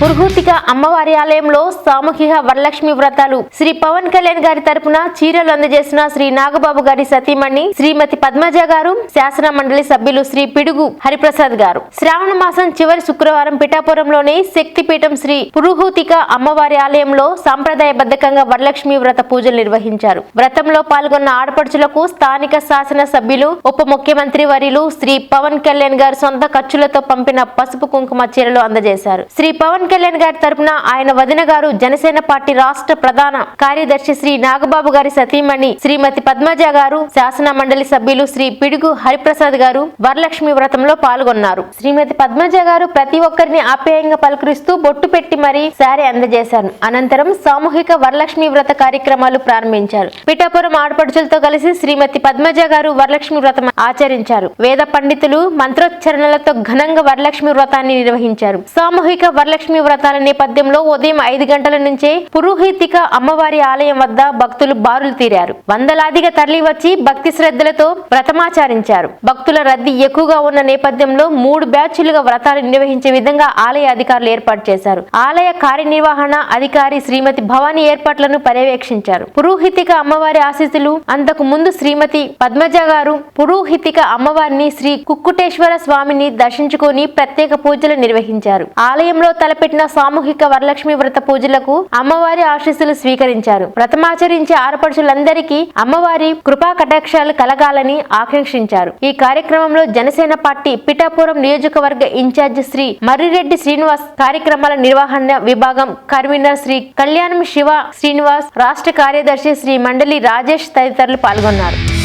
పురుహూతిక అమ్మవారి ఆలయంలో సామూహిక వరలక్ష్మి వ్రతాలు. శ్రీ పవన్ కళ్యాణ్ గారి తరపున చీరలు అందజేసిన శ్రీ నాగబాబు గారి సతీమణి శ్రీమతి పద్మజ గారు శాసన మండలి సభ్యులు శ్రీ పిడుగు హరిప్రసాద్ గారు. శ్రావణ మాసం చివరి శుక్రవారం పిఠాపురంలోని శక్తిపీఠం శ్రీ పురుహూతిక అమ్మవారి ఆలయంలో సాంప్రదాయబద్ధంగా వరలక్ష్మి వ్రత పూజలు నిర్వహించారు. వ్రతంలో పాల్గొన్న ఆడపడుచులకు స్థానిక శాసన సభ్యులు ఉప ముఖ్యమంత్రి వర్యులు శ్రీ పవన్ కళ్యాణ్ గారు సొంత ఖర్చులతో పంపిన పసుపు కుంకుమ చీరలు అందజేశారు. శ్రీ పవన్ కళ్యాణ్ గారి తరపున ఆయన వదిన గారు జనసేన పార్టీ రాష్ట్ర ప్రధాన కార్యదర్శి శ్రీ నాగబాబు గారి సతీమణి శ్రీమతి పద్మజ గారు శాసన మండలి సభ్యులు శ్రీ పిడుగు హరిప్రసాద్ గారు వరలక్ష్మి వ్రతంలో పాల్గొన్నారు. శ్రీమతి పద్మజ గారు ప్రతి ఒక్కరిని ఆప్యాయంగా పలకరిస్తూ బొట్టు పెట్టి మరీ శారీ అందజేశారు. అనంతరం సామూహిక వరలక్ష్మి వ్రత కార్యక్రమాలు ప్రారంభించారు. పిఠాపురం ఆడపడుచులతో కలిసి శ్రీమతి పద్మజ గారు వరలక్ష్మి వ్రతం ఆచరించారు. వేద పండితులు మంత్రోచ్చరణలతో ఘనంగా వరలక్ష్మి వ్రతాన్ని నిర్వహించారు. సామూహిక వరలక్ష్మి వ్రతాల నేపథ్యంలో ఉదయం ఐదు గంటల నుంచే పురోహితిక అమ్మవారి ఆలయం వద్ద భక్తులు బారులు తీరారు. వందలాదిగా తరలి వచ్చి భక్తి శ్రద్ధలతో వ్రతమాచారించారు. భక్తుల రద్దీ ఎక్కువగా ఉన్న నేపథ్యంలో మూడు బ్యాచ్లుగా వ్రతాలు నిర్వహించే విధంగా ఆలయ అధికారులు ఏర్పాటు చేశారు. ఆలయ కార్యనిర్వహణ అధికారి శ్రీమతి భవానీ ఏర్పాట్లను పర్యవేక్షించారు. పురోహితిక అమ్మవారి ఆశీస్సులు అంతకు ముందు శ్రీమతి పద్మజ గారు పురోహితిక అమ్మవారిని శ్రీ కుక్కుటేశ్వర స్వామిని దర్శించుకొని ప్రత్యేక పూజలు నిర్వహించారు. ఆలయంలో తలపెట్టి పెట్టిన సామూహిక వరలక్ష్మి వ్రత పూజలకు అమ్మవారి ఆశీస్సులు స్వీకరించారు. వ్రతమాచరించే ఆడపడుచులందరికీ అమ్మవారి కృపా కటాక్షాలు కలగాలని ఆకాంక్షించారు. ఈ కార్యక్రమంలో జనసేన పార్టీ పిఠాపురం నియోజకవర్గ ఇన్ఛార్జ్ శ్రీ మర్రిరెడ్డి శ్రీనివాస్ కార్యక్రమాల నిర్వహణ విభాగం కన్వీనర్ శ్రీ కళ్యాణం శివ శ్రీనివాస్ రాష్ట్ర కార్యదర్శి శ్రీ మండలి రాజేష్ తదితరులు పాల్గొన్నారు.